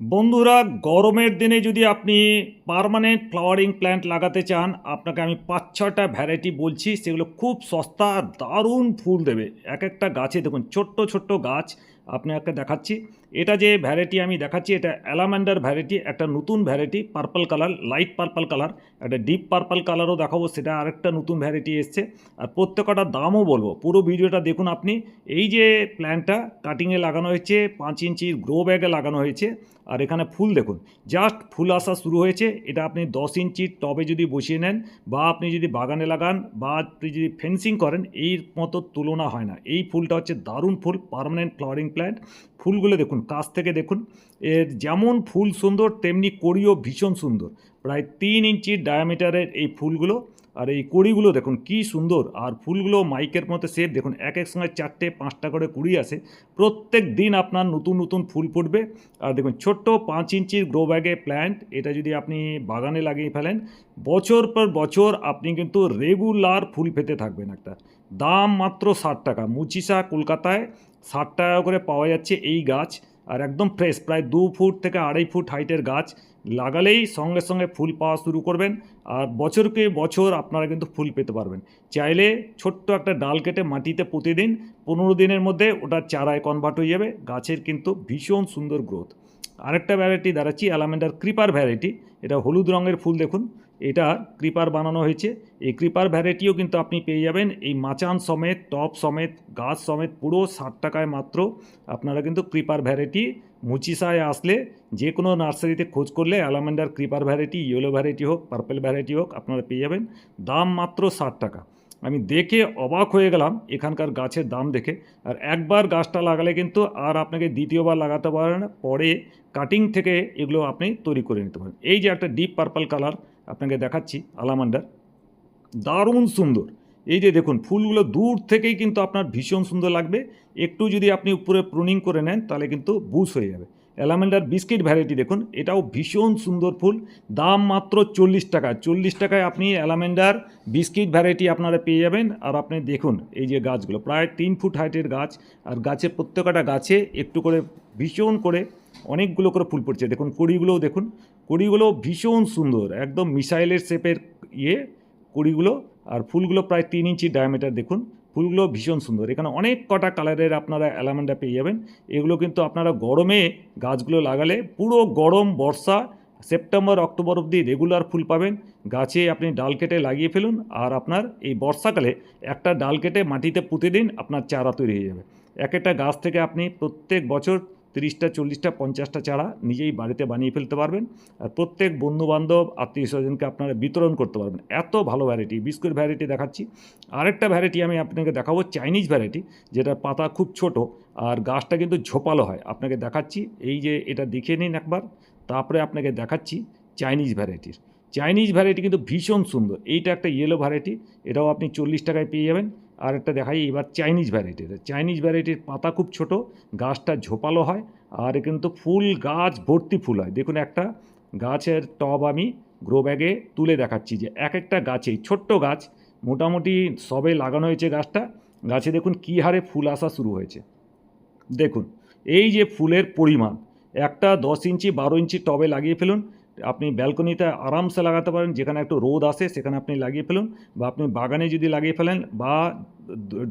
বন্ধুরা, গরমের দিনে যদি আপনি পারমানেন্ট ফ্লাওয়ারিং প্ল্যান্ট লাগাতে চান, আপনাকে আমি পাঁচ ছটা ভ্যারাইটি বলছি, সেগুলো খুব সস্তা দারুণ ফুল দেবে। এক একটা গাছে দেখুন, ছোট্ট ছোট্ট গাছ আপনাকে দেখাচ্ছি। এটা যে ভ্যারাইটি আমি দেখাচ্ছি, এটা অ্যালামান্ডার ভ্যারাইটি একটা নতুন variety purple colour light purple colour একটা ডিপ পার্পল কালারও দেখাবো, সেটা আরেকটা নতুন ভ্যারাইটি এসছে। আর প্রত্যেকটা দামও বলব, পুরো ভিডিওটা দেখুন আপনি। এই যে প্ল্যান্টটা কাটিংয়ে লাগানো হয়েছে, পাঁচ ইঞ্চির গ্রো ব্যাগে লাগানো হয়েছে, আর এখানে ফুল দেখুন জাস্ট ফুল আসা শুরু হয়েছে। এটা আপনি দশ ইঞ্চির টবে যদি বসিয়ে নেন, বা আপনি যদি বাগানে লাগান, বা আপনি যদি ফেন্সিং করেন, এই মতো তুলনা হয় না। এই ফুলটা হচ্ছে দারুণ ফুল পার্মানেন্ট ফ্লাওয়ারিং প্ল্যান্ট ফুলগুলো দেখুন, কাছ থেকে দেখুন, এর যেমন ফুল সুন্দর, তেমনি কড়িও ভীষণ সুন্দর। প্রায় তিন ইঞ্চি ডায়ামিটারের এই ফুলগুলো আর এই কড়িগুলো দেখুন, কি সুন্দর। আর ফুলগুলো মাইকের মতো শেপ দেখুন, এক এক সময় চারটে, পাঁচটা করে কুড়ি আসে। প্রত্যেক দিন আপনার নতুন নতুন ফুল ফুটবে। আর দেখুন, ছোট্ট পাঁচ ইঞ্চির গ্রো ব্যাগে প্ল্যান্ট এটা যদি আপনি বাগানে লাগিয়ে ফেলেন, বছর পর বছর আপনি কিন্তু রেগুলার ফুল পেতে থাকবেন একটা। দাম মাত্র ষাট টাকা। মুচিসা, কলকাতায় ষাট টাকা করে পাওয়া যাচ্ছে এই গাছ। আর একদম ফ্রেশ প্রায় দু ফুট থেকে আড়াই ফুট হাইটের গাছ লাগালেই সঙ্গে সঙ্গে ফুল পাওয়া শুরু করবেন। আর বছরকে বছর আপনারা কিন্তু ফুল পেতে পারবেন। চাইলে ছোট্ট একটা ডাল কেটে মাটিতে প্রতিদিন পনেরো দিনের মধ্যে ওটা চারায় কনভার্ট হয়ে যাবে। গাছের কিন্তু ভীষণ সুন্দর গ্রোথ আরেকটা ভ্যারাইটি দাঁড়াচ্ছি অ্যালামেন্ডার ক্রিপার ভ্যারাইটি এটা হলুদ রঙের ফুল দেখুন। এটা ক্রিপার বানানো হয়েছে। এই ক্রিপার ভ্যারাইটিও কিন্তু আপনি পেয়ে যাবেন। এই মাচান সমেত টপ সমেত, গাছ সমেত, পুরো ষাট টাকায় মাত্র। আপনারা কিন্তু ক্রিপার ভ্যারাইটি মুচিসায় আসলে যে কোনো নার্সারিতে খোঁজ করলে allamanda creeper variety yellow variety হোক পার্পেল ভ্যারাইটি হোক, আপনারা পেয়ে যাবেন। দাম মাত্র ষাট টাকা। আমি দেখে অবাক হয়ে গেলাম এখানকার গাছের দাম দেখে। আর একবার গাছটা লাগালে কিন্তু আর আপনাকে দ্বিতীয়বার লাগাতে পারেন পরে কাটিং থেকে এগুলো আপনি তৈরি করে নিতে পারেন। এই যে একটা ডিপ পার্পল কালার আপনাকে দেখাচ্ছি, আলামান্ডার। দারুণ সুন্দর। এই যে দেখুন, ফুলগুলো দূর থেকেই কিন্তু আপনার ভীষণ সুন্দর লাগবে। একটু যদি আপনি উপরে প্রুনিং করে নেন, তাহলে কিন্তু বুশ হয়ে যাবে। অ্যালামেন্ডার বিস্কিট ভ্যারাইটি দেখুন, এটাও ভীষণ সুন্দর ফুল, দাম মাত্র চল্লিশ টাকা, চল্লিশ টাকায় আপনি অ্যালামেন্ডার বিস্কিট ভ্যারাইটি আপনারা পেয়ে যাবেন, আর আপনি দেখুন এই যে গাছগুলো, প্রায় তিন ফুট হাইটের গাছ, আর গাছের প্রত্যেকটা গাছে একটু করে, ভীষণ করে অনেকগুলো করে ফুল পড়ছে, দেখুন কড়িগুলোও দেখুন, কড়িগুলো ভীষণ সুন্দর, একদম মিসাইলের শেপের ইয়ে কড়িগুলো, আর ফুলগুলো প্রায় তিন ইঞ্চি ডায়ামিটার দেখুন ফুলগুলো ভীষণ সুন্দর। এখানে অনেক কটা কালারের আপনারা অ্যালামেন্ডা পেয়ে যাবেন। এগুলো কিন্তু আপনারা গরমে গাছগুলো লাগালে পুরো গরম বর্ষা, সেপ্টেম্বর, অক্টোবর অবধি রেগুলার ফুল পাবেন। গাছে আপনি ডাল কেটে লাগিয়ে ফেলুন আর আপনার এই বর্ষাকালে একটা ডাল কেটে মাটিতে পুঁতে দিন, আপনার চারা তৈরি হয়ে যাবে। এক একটা গাছ থেকে আপনি প্রত্যেক বছর তিরিশটা, চল্লিশটা, পঞ্চাশটা চারা নিজেই বাড়িতে বানিয়ে ফেলতে পারবেন। আর প্রত্যেক বন্ধুবান্ধব, আত্মীয় স্বজনকে আপনারা বিতরণ করতে পারবেন। এত ভালো ভ্যারাইটি বিস্কুট ভ্যারাইটি দেখাচ্ছি। আরেকটা ভ্যারাইটি আমি আপনাকে দেখাবো চাইনিজ ভ্যারাইটি যেটা পাতা খুব ছোট আর গাছটা কিন্তু ঝোপালো হয়। আপনাকে দেখাচ্ছি, এই যে এটা দেখে নিন একবার। তারপরে আপনাকে দেখাচ্ছি চাইনিজ ভ্যারাইটির চাইনিজ ভ্যারাইটি কিন্তু ভীষণ সুন্দর। এইটা একটা ইয়েলো ভ্যারাইটি এটাও আপনি চল্লিশ টাকায় পেয়ে যাবেন। আর একটা দেখাই, এবার চাইনিজ ভ্যারাইটির চাইনিজ ভ্যারাইটির পাতা খুব ছোট, গাছটা ঝোপালো হয়, আর কিন্তু ফুল গাছ ভর্তি ফুল হয়। দেখুন একটা গাছের টব আমি গ্রো ব্যাগে তুলে দেখাচ্ছি যে এক একটা গাছে ছোট্ট গাছ, মোটামুটি সবে লাগানো হয়েছে গাছটা, গাছে দেখুন কী হারে ফুল আসা শুরু হয়েছে। দেখুন, এই যে ফুলের পরিমাণ, একটা দশ ইঞ্চি, বারো ইঞ্চি টবে লাগিয়ে ফেলুন আপনি ব্যালকনিতে আরামসে লাগাতে পারেন, যেখানে একটু রোদ আসে সেখানে আপনি লাগিয়ে ফেলুন বা আপনি বাগানে যদি লাগিয়ে ফেলেন বা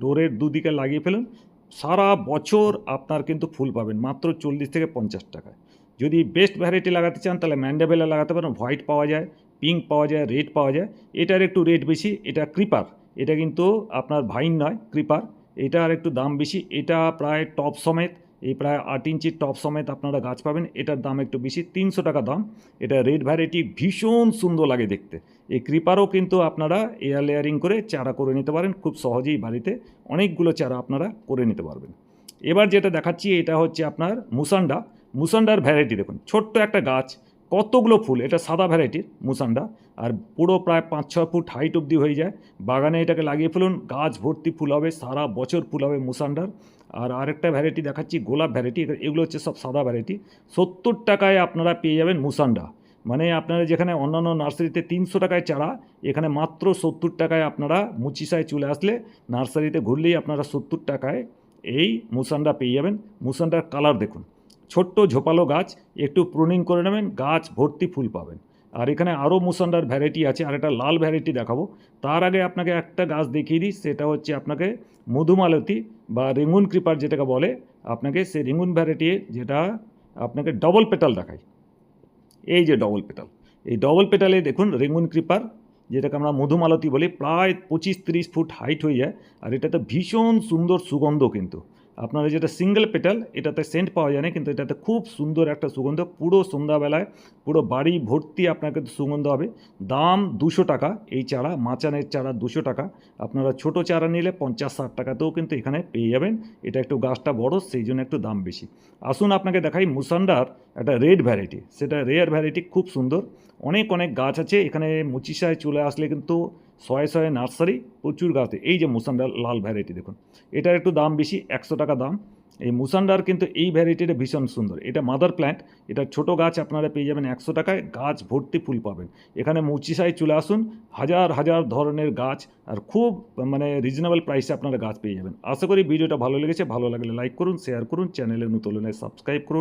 ডোরের দুদিকে লাগিয়ে ফেলুন, সারা বছর আপনার কিন্তু ফুল পাবেন, মাত্র চল্লিশ থেকে পঞ্চাশ টাকায়। যদি বেস্ট ভ্যারাইটি লাগাতে চান তাহলে ম্যান্ডাবেলা লাগাতে পারেন, হোয়াইট পাওয়া যায়, পিঙ্ক পাওয়া যায়, রেড পাওয়া যায়। এটার একটু রেট বেশি, এটা ক্রিপার, এটা কিন্তু আপনার ভাইন নয়, ক্রিপার। এটার একটু দাম বেশি, এটা প্রায় টপ সমেত এই প্রায় আট ইঞ্চির টপ সমেত আপনারা গাছ পাবেন। এটার দাম একটু বেশি, তিনশো টাকা দাম। এটা রেড ভ্যারাইটি ভীষণ সুন্দর লাগে দেখতে। এই ক্রিপারও কিন্তু আপনারা এয়ার লেয়ারিং করে চারা করে নিতে পারেন। খুব সহজেই বাড়িতে অনেকগুলো চারা আপনারা করে নিতে পারবেন। এবার যেটা দেখাচ্ছি, এটা হচ্ছে আপনার মুসান্ডা। মুসান্ডার ভ্যারাইটি দেখুন, ছোট্ট একটা গাছ, কতগুলো ফুল, এটা সাদা ভ্যারাইটির মুসান্ডা। আর পুরো প্রায় পাঁচ ছ ফুট হাইট অবধি হয়ে যায়। বাগানে এটাকে লাগিয়ে ফেলুন, গাছ ভর্তি ফুল হবে, সারা বছর ফুল হবে মুসান্ডার। আর আরেকটা ভ্যারাইটি দেখাচ্ছি, গোলাপ ভ্যারাইটি এগুলো হচ্ছে সব সাদা ভ্যারাইটি সত্তর টাকায় আপনারা পেয়ে যাবেন মুসান্ডা। মানে আপনারা যেখানে অন্যান্য নার্সারিতে তিনশো টাকায় চারা, এখানে মাত্র সত্তর টাকায় আপনারা মুচিসায় চলে আসলে নার্সারিতে ঘুরলেই আপনারা সত্তর টাকায় এই মুসান্ডা পেয়ে যাবেন। মুসান্ডার কালার দেখুন, ছোট্ট ঝোপালো গাছ, একটু প্রুনিং করে নেবেন, গাছ ভর্তি ফুল পাবেন। আর এখানে আরও মুসান্ডার ভ্যারাইটি আছে, আর একটা লাল ভ্যারাইটি দেখাবো। তার আগে আপনাকে একটা গাছ দেখিয়ে দিই, সেটা হচ্ছে আপনাকে মধুমালতী বা রেঙ্গুন ক্রিপার যেটাকে বলে, আপনাকে সেই রেঙ্গুন ভ্যারাইটি যেটা আপনাকে ডবল পেটাল দেখায়। এই যে ডবল পেটাল এই ডবল পেটালে দেখুন রেঙ্গুন ক্রিপার যেটাকে আমরা মধুমালতি বলি, প্রায় পঁচিশ তিরিশ ফুট হাইট হয়ে যায়, আর এটাতে ভীষণ সুন্দর সুগন্ধ কিন্তু। আপনারা যেটা সিঙ্গেল পেটাল এটাতে সেন্ট পাওয়া যায় না, কিন্তু এটাতে খুব সুন্দর একটা সুগন্ধ, পুরো সন্ধ্যাবেলায় পুরো বাড়ি ভর্তি আপনাকে সুগন্ধ হবে। দাম দুশো টাকা, এই চারা, মাচানের চারা দুশো টাকা। আপনারা ছোট চারা নিলে পঞ্চাশ, ষাট টাকাতেও কিন্তু এখানে পেয়ে যাবেন। এটা একটু গাছটা বড়, সেই জন্য একটু দাম বেশি। আসুন আপনাকে দেখাই মুসান্ডার একটা রেড ভ্যারাইটি সেটা রেয়ার ভ্যারাইটি খুব সুন্দর। অনেক অনেক গাছ আছে, এখানে মুচিসায় চলে আসলে কিন্তু শয়ে শয়ে নার্সারি প্রচুর গাছ। এই যে মুসান্ডার লাল ভ্যারাইটি দেখুন, এটার একটু দাম বেশি, একশো টাকা দাম। এই মুসান্ডার কিন্তু এই ভ্যারাইটিটা ভীষণ সুন্দর। এটা মাদার প্ল্যান্ট এটা ছোট গাছ আপনারা পেয়ে যাবেন একশো টাকায়, গাছ ভর্তি ফুল পাবেন। এখানে মুচিসায় চলে আসুন, হাজার হাজার ধরনের গাছ আর খুব মানে রিজনেবল প্রাইসে আপনারা গাছ পেয়ে যাবেন। আশা করি ভিডিওটা ভালো লেগেছে, ভালো লাগলে লাইক করুন শেয়ার করুন চ্যানেলে নতুন সাবস্ক্রাইব করুন।